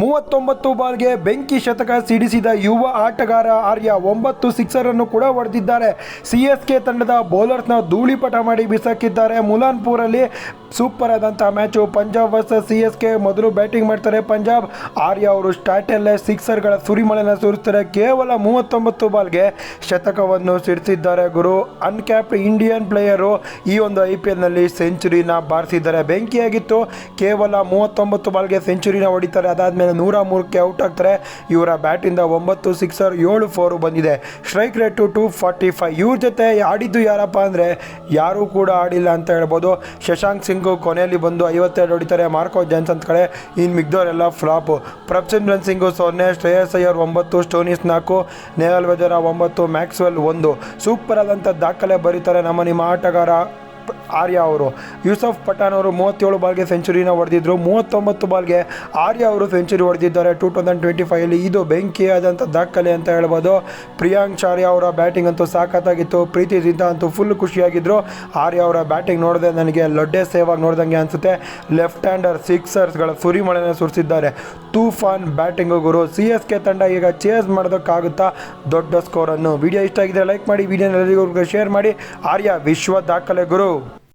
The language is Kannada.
ಮೂವತ್ತೊಂಬತ್ತು ಬಾಲ್ಗೆ ಬೆಂಕಿ ಶತಕ ಸಿಡಿಸಿದ ಯುವ ಆಟಗಾರ ಆರ್ಯ ಒಂಬತ್ತು ಸಿಕ್ಸರ್ ಅನ್ನು ಕೂಡ ಹೊಡೆದಿದ್ದಾರೆ. ಸಿ ಎಸ್ ಕೆ ತಂಡದ ಬೌಲರ್ಸ್ನ ಧೂಳಿಪಟ ಮಾಡಿ ಬಿಸಾಕಿದ್ದಾರೆ. ಮುಲಾನ್ಪುರಲ್ಲಿ ಸೂಪರ್ ಆದಂಥ match. Punjab versus C S K ಮೊದಲು ಬ್ಯಾಟಿಂಗ್ ಮಾಡ್ತಾರೆ. ಪಂಜಾಬ್ ಆರ್ಯ ಅವರು ಸ್ಟಾರ್ಟಲ್ಲೇ ಸಿಕ್ಸರ್ಗಳ ಸುರಿಮಳೆನ ಸುರಿಸ್ತಾರೆ. ಕೇವಲ ಮೂವತ್ತೊಂಬತ್ತು ಬಾಲ್ಗೆ ಶತಕವನ್ನು ಸಿಡಿಸಿದ್ದಾರೆ ಗುರು. ಅನ್ಕ್ಯಾಪ್ಡ್ ಇಂಡಿಯನ್ ಪ್ಲೇಯರು ಈ ಒಂದು ಐ ಪಿ ಎಲ್ನಲ್ಲಿ ಸೆಂಚುರಿನ ಬಾರಿಸಿದ್ದಾರೆ. ಬೆಂಕಿಯಾಗಿತ್ತು. ಕೇವಲ ಮೂವತ್ತೊಂಬತ್ತು ಬಾಲ್ಗೆ ಸೆಂಚುರಿನ ಹೊಡಿತಾರೆ. ಅದಾದಮೇಲೆ ನೂರ ಮೂರಕ್ಕೆ ಔಟ್ ಆಗ್ತಾರೆ. ಇವರ ಬ್ಯಾಟಿಂದ ಒಂಬತ್ತು, ಸಿಕ್ಸರ್, ಏಳು, ಫೋರು ಬಂದಿದೆ. Strike rate two forty five. ಇವ್ರ ಜೊತೆ ಆಡಿದ್ದು ಯಾರಪ್ಪ ಅಂದರೆ ಯಾರೂ ಕೂಡ ಆಡಿಲ್ಲ ಅಂತ ಹೇಳ್ಬೋದು. ಶಶಾಂಕ್ ಸಿಂಗ್ ಕೊನೆಯಲ್ಲಿ ಬಂದು ಐವತ್ತೆರಡು ಹೊಡಿತಾರೆ. ಮಾರ್ಕೋ ಅಂತ ಕಡೆ ಇನ್ನು ಮಿಗ್ದವರೆಲ್ಲ ಫ್ಲಾಪು. ಪ್ರಭ್ಸಿಮ್ರನ್ ಸಿಂಗು ಸೊನ್ನೆ, ಶ್ರೇಯಸ್ ಅಯ್ಯರ್ ಒಂಬತ್ತು, ಸ್ಟೋನಿಸ್ ನಾಲ್ಕು, ನೇಹಲ್ ವೆಜರ ಒಂಬತ್ತು, ಮ್ಯಾಕ್ಸ್ವೆಲ್ ಒಂದು. ಸೂಪರ್ ಆದಂಥ ದಾಖಲೆ ಬರೀತಾರೆ ನಮ್ಮ ನಿಮ್ಮ ಆಟಗಾರ ಆರ್ಯ ಅವರು. ಯೂಸಫ್ ಪಠಾನ್ ಅವರು ಮೂವತ್ತೇಳು ಬಾಲ್ಗೆ ಸೆಂಚುರಿನ ಹೊಡೆದಿದ್ರು. ಮೂವತ್ತೊಂಬತ್ತು ಬಾಲ್ಗೆ ಆರ್ಯ ಅವರು ಸೆಂಚುರಿ ಹೊಡೆದಿದ್ದಾರೆ. ಟೂ ತೌಸಂಡ್ ಟ್ವೆಂಟಿ ಫೈವಲ್ಲಿ ಇದು ಬೆಂಕಿಯಾದಂಥ ದಾಖಲೆ ಅಂತ ಹೇಳ್ಬೋದು. ಪ್ರಿಯಾಂಕ್ ಚಾರ್ಯ ಅವರ ಬ್ಯಾಟಿಂಗ್ ಅಂತೂ ಸಾಕತ್ತಾಗಿತ್ತು. ಪ್ರೀತಿ ಜಿಂತ ಅಂತೂ ಫುಲ್ ಖುಷಿಯಾಗಿದ್ದರು ಆರ್ಯ ಅವರ ಬ್ಯಾಟಿಂಗ್ ನೋಡಿದೆ ನನಗೆ ಲೊಡ್ಡೆ ಸೇವಾಗಿ ನೋಡ್ದಂಗೆ ಅನಿಸುತ್ತೆ. ಲೆಫ್ಟ್ ಹ್ಯಾಂಡರ್ ಸಿಕ್ಸರ್ಸ್ಗಳ ಸುರಿಮಳೆನ ಸುರಿಸಿದ್ದಾರೆ. ತೂಫಾನ್ ಬ್ಯಾಟಿಂಗು ಗುರು. ಸಿ ಎಸ್ ಕೆ ತಂಡ ಈಗ ಚೇಸ್ ಮಾಡೋದಕ್ಕಾಗುತ್ತಾ ದೊಡ್ಡ ಸ್ಕೋರನ್ನು ವಿಡಿಯೋ ಇಷ್ಟ ಆಗಿದ್ರೆ ಲೈಕ್ ಮಾಡಿ ವಿಡಿಯೋನ ಎಲ್ಲರಿಗೂ ಶೇರ್ ಮಾಡಿ. ಆರ್ಯ ವಿಶ್ವ ದಾಖಲೆ ಗುರು. Tchau!